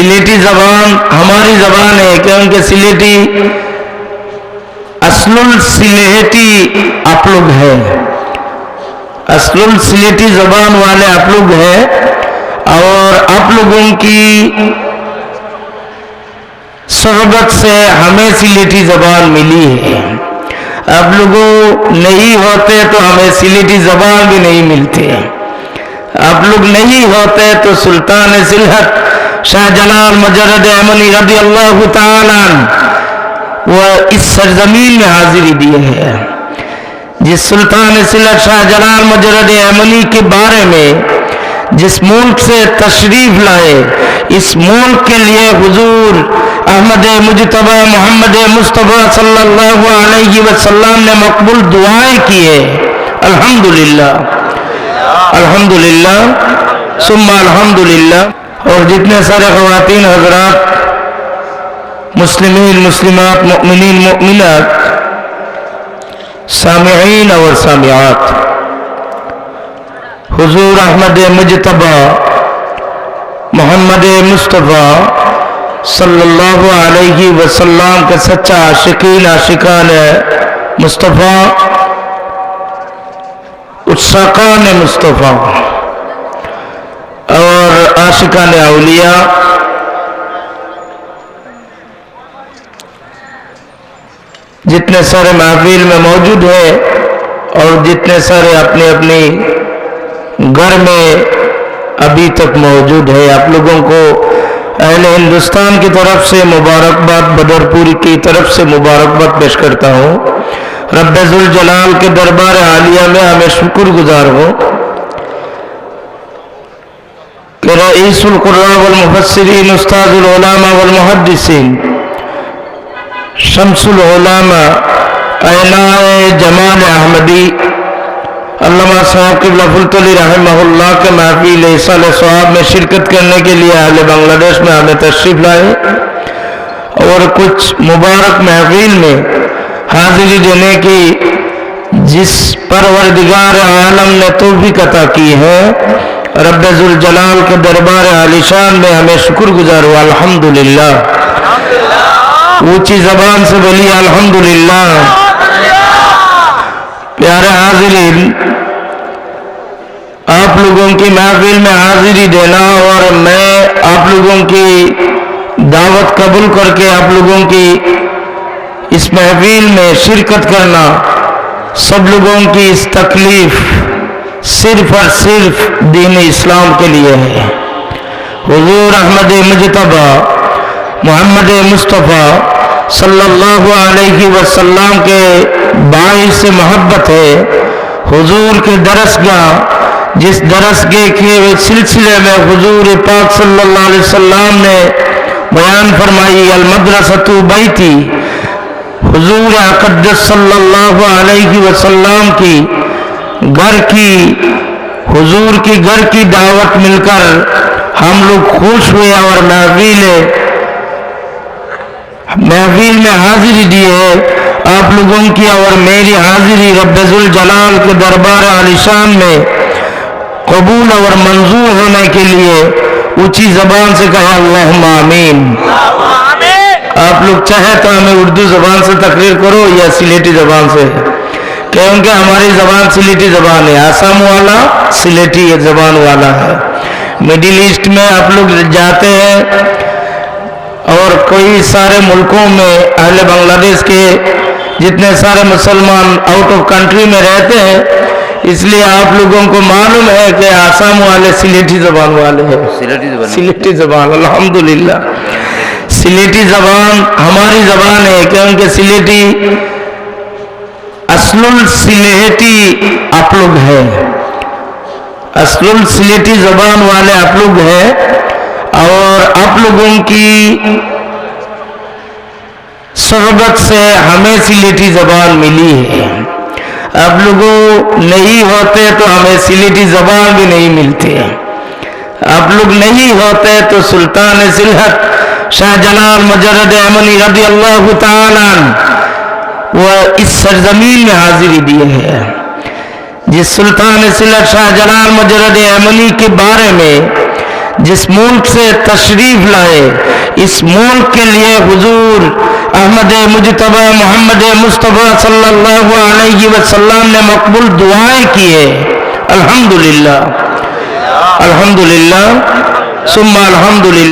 سلیٹی زبان ہماری زبان ہے کیونکہ سلیٹی اصل سلیٹی آپ لوگ ہیں۔ اصل سلیٹی زبان والے آپ لوگ ہیں اور آپ لوگوں کی صحبت سے ہمیں سلیٹی زبان ملی ہے۔ آپ لوگوں نہیں ہوتے تو ہمیں سلیٹی زبان بھی نہیں ملتی۔ آپ لوگ نہیں ہوتے تو سلطان سلحت شاہ جلال مجرد امنی رضی اللہ تعالیٰ وہ اس سرزمین میں حاضری دیے ہیں۔ جس سلطان سلحت شاہ جلال مجرد امنی کے بارے میں جس ملک سے تشریف لائے، اس ملک کے لیے حضور احمد مجتبہ محمد مصطفیٰ صلی اللہ علیہ وسلم نے مقبول دعائیں کیے الحمدللہ۔ الحمدللہ۔ ثم الحمدللہ۔ اور جتنے سارے خواتین حضرات، مسلمین، مسلمات، مؤمنین، مؤمنات، سامعین اور سامعات، حضور احمد مجتبہ محمد مصطفیٰ صلی اللہ علیہ وسلم کا سچا عاشقین، عاشقان مصطفیٰ، اتساقان مصطفیٰ۔ اور عاشقان اولیاء۔ جتنے سارے محفل میں موجود ہیں اور جتنے سارے اپنے اپنی گھر میں ابھی تک موجود ہے آپ لوگوں کو اہل ہندوستان کی طرف سے مبارکباد بدر پوری کی طرف سے مبارکباد پیش کرتا ہوں۔ رب الجلال کے دربار عالیہ میں ہمیں شکر گزار ہوں۔ کہ رئیس القرآن والمفسرین استاد العلامہ والمحدثین شمس العلامہ اینائے جمال احمدی علامہ صاحب قبلہ فلطلی رحمہ اللہ کے محفیل سال صحاب میں شرکت کرنے کے لیے اہل بنگلہ دیش میں ہمیں تشریف لائے۔ اور کچھ مبارک محفیل میں حاضری دینے کی جس پروردگار عالم نے توفیق عطا کی ہے رب الجلال کے دربار عالیشان میں ہمیں شکر گزار ہوا، الحمدللہ۔ اونچی زبان سے بولی، الحمدللہ۔ پیارے حاضرین، آپ لوگوں کی محفل میں حاضری دینا اور میں آپ لوگوں کی دعوت قبول کر کے آپ لوگوں کی اس محفل میں شرکت کرنا، سب لوگوں کی اس تکلیف صرف اور صرف دین اسلام کے لیے ہے۔ حضور احمد مجتبہ، محمد مصطفیٰ صلی اللہ علیہ وسلم کے باعث سے محبت ہے۔ حضور کے درسگاہ، جس درسگاہ کے سلسلے میں حضور پاک صلی اللہ علیہ وسلم نے بیان فرمائی، المدرسۃ بیتی۔ حضور اقدس صلی اللہ علیہ وسلم کی گھر کی حضور کی گھر کی دعوت مل کر ہم لوگ خوش ہوئے اور محفیل محفیل میں حاضری دی ہے۔ آپ لوگوں کی اور میری حاضری رب الجلال کے دربار عالیشان میں قبول اور منظور ہونے کے لیے اونچی زبان سے کہا اللہم آمین۔ آپ لوگ چاہے تو ہمیں اردو زبان سے تقریر کرو یا سلیٹی زبان سے۔ کیونکہ ہماری زبان سلیٹی زبان ہے آسام والا سلیٹی زبان والا ہے۔ مڈل ایسٹ میں آپ لوگ جاتے ہیں اور کئی سارے ملکوں میں اہل بنگلہ دیش کے جتنے سارے مسلمان آؤٹ آف کنٹری میں رہتے ہیں اس لیے آپ لوگوں کو معلوم ہے کہ آسام والے سلیٹی زبان والے ہیں۔ سلیٹی زبان الحمدللہ۔ سلیٹی زبان ہماری زبان ہے کیونکہ سلیٹی اصل سلیٹی آپ لوگ ہیں اصل سلیٹی زبان والے آپ لوگ ہیں اور آپ لوگوں کی صحبت سے ہمیں سلیٹی زبان ملی ہے۔ آپ لوگوں نہیں ہوتے تو ہمیں سلیٹی زبان بھی نہیں ملتی۔ آپ لوگ نہیں ہوتے تو سلطان سلحت شاہ جلال مجرد امنی رضی اللہ تعالیٰ وہ اس سرزمین میں حاضری دیے ہیں۔ جس سلطان سلحت شاہ جلال مجرد امنی کے بارے میں جس ملک سے تشریف لائے، اس ملک کے لیے حضور احمد مجتبہ محمد مصطفیٰ صلی اللہ علیہ وسلم نے مقبول دعائیں کیے الحمدللہ۔ الحمدللہ۔ ثم الحمدللہ۔